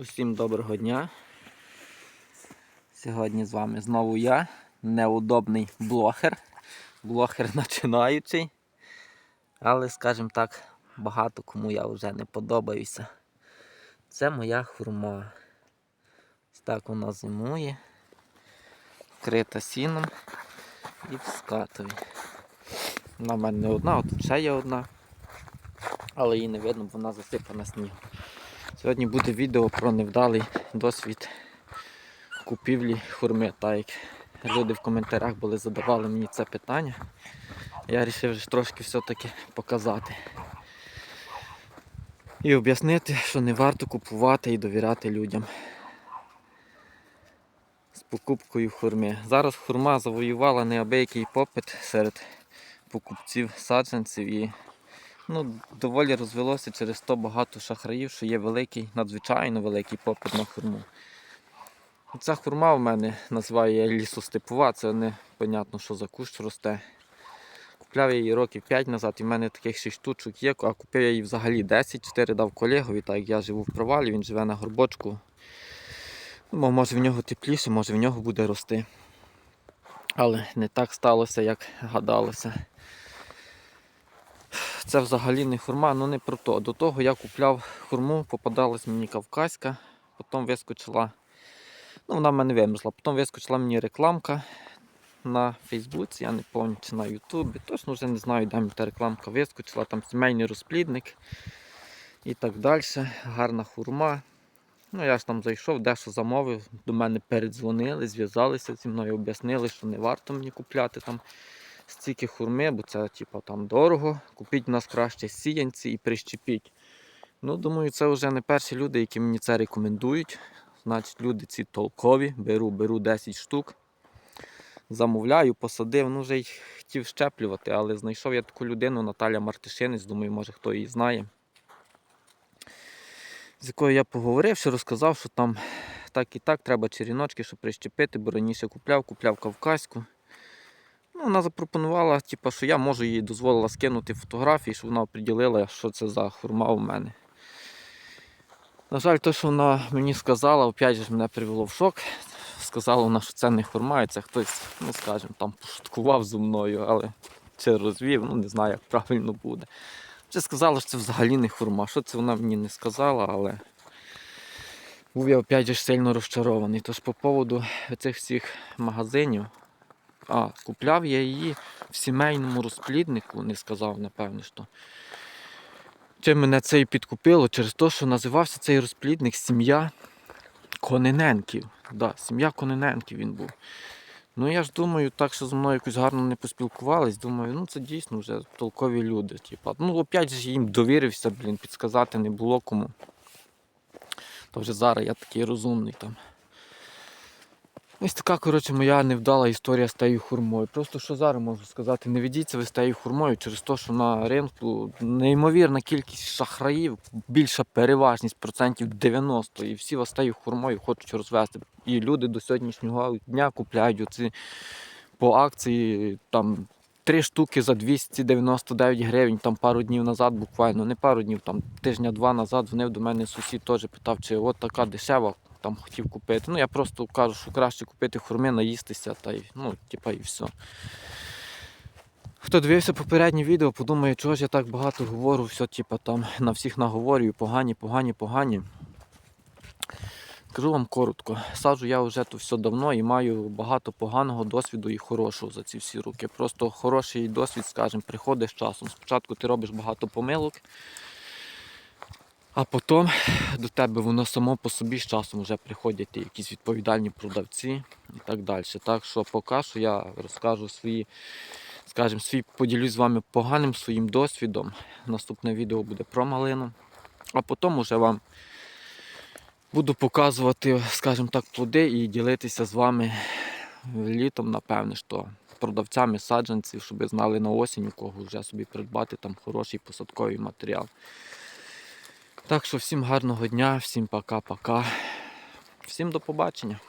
Усім доброго дня. Сьогодні з вами знову я, неудобний блогер, блогер починаючий. Але, скажімо так, багато кому я вже не подобаюся. Це моя хурма. Ось так вона зимує, вкрита сіном і в скатові. Вона в мене не одна, от ще є одна, але її не видно, бо вона засипана снігом. Сьогодні буде відео про невдалий досвід купівлі хурми. Так як люди в коментарях були задавали мені це питання. Я вирішив трошки все-таки показати. І об'яснити, що не варто купувати і довіряти людям з покупкою хурми. Зараз хурма завоювала неабиякий попит серед покупців саджанців і ну, доволі розвелося через то багато шахраїв, що є великий, надзвичайно великий попит на хурму. Ця хурма в мене називаю я лісостепова, це не понятно, що за кущ росте. Купляв її років 5 назад, і в мене таких 6 штучок є, а купив я її взагалі 10, 4 дав колегові, так як я живу в провалі, він живе на горбочку. Ну, може в нього тепліше, може в нього буде рости. Але не так сталося, як гадалося. Це взагалі не хурма, ну не про то. До того я купляв хурму, попадалась мені кавказька, потім вискочила, ну вона в мене вимерзла, потім вискочила мені рекламка на Фейсбуці, я не пам'ятаю, чи на Ютубі. Точно вже не знаю, де мені та рекламка вискочила, там сімейний розплідник і так далі. Гарна хурма. Ну, я ж там зайшов, дещо замовив, до мене передзвонили, зв'язалися зі мною, об'яснили, що не варто мені купляти там стільки хурми, бо це типу, там дорого. Купіть у нас краще сіянці і прищепіть. Ну, думаю, це вже не перші люди, які мені це рекомендують. Значить, люди ці толкові, беру, беру 10 штук. Замовляю, посадив, ну вже й хотів щеплювати, але знайшов я таку людину, Наталя Мартишинець, думаю, може хто її знає. З якою я поговорив, що розказав, що там так і так треба черіночки, щоб прищепити, бо раніше купляв, купляв кавказьку. Ну, вона запропонувала, типу, що я можу їй дозволила скинути фотографії, щоб вона оприділила, що це за хурма у мене. На жаль, те, що вона мені сказала, опять же мене привело в шок. Сказала вона, що це не хурма, і це хтось, ну скажімо, там пошуткував зі мною, але чи розвів, ну не знаю, як правильно буде. Вже сказала, що це взагалі не хурма. Що це вона мені не сказала, але був я опять же сильно розчарований. Тож по поводу цих всіх магазинів. А, купляв я її в сімейному розпліднику, не сказав, напевно, що. Чим мене це і підкупило через те, що називався цей розплідник Сім'я Кононенків. Да, Сім'я Кононенків він був. Ну я ж думаю, так що зі мною якось гарно не поспілкувались. Думаю, ну це дійсно вже толкові люди. Типа. Ну, опять же їм довірився, блін, підсказати не було кому. То вже зараз я такий розумний там. Ось така, коротше, моя невдала історія з тією хурмою. Просто що зараз можу сказати, не ведіться ви з тією хурмою через те, що на ринку неймовірна кількість шахраїв, більша переважність процентів 90 і всі вас тією хурмою хочуть розвести. І люди до сьогоднішнього дня купляють оці по акції там три штуки за 299 гривень, там пару днів назад, буквально, не пару днів, там тижня-два назад дзвонив до мене сусід теж питав, чи от така дешева там хотів купити. Ну я просто кажу, що краще купити хурми, наїстися та й ну, типа і все. Хто дивився попереднє відео, подумає, чого ж я так багато говорю, все, типа там на всіх наговорюю, погані, погані, погані. Скажу вам коротко, саджу я вже то все давно і маю багато поганого досвіду і хорошого за ці всі роки. Просто хороший досвід, скажімо, приходить з часом. Спочатку ти робиш багато помилок, а потім до тебе воно само по собі з часом вже приходять якісь відповідальні продавці і так далі. Так що поки що я розкажу свої, скажімо, свій поділюсь з вами поганим своїм досвідом. Наступне відео буде про малину. А потім уже вам буду показувати, скажімо так, плоди і ділитися з вами літом, напевне, що продавцями саджанців, щоб ви знали на осінь, у кого вже собі придбати там хороший посадковий матеріал. Так що всім гарного дня, всім пока-пока. Всім до побачення.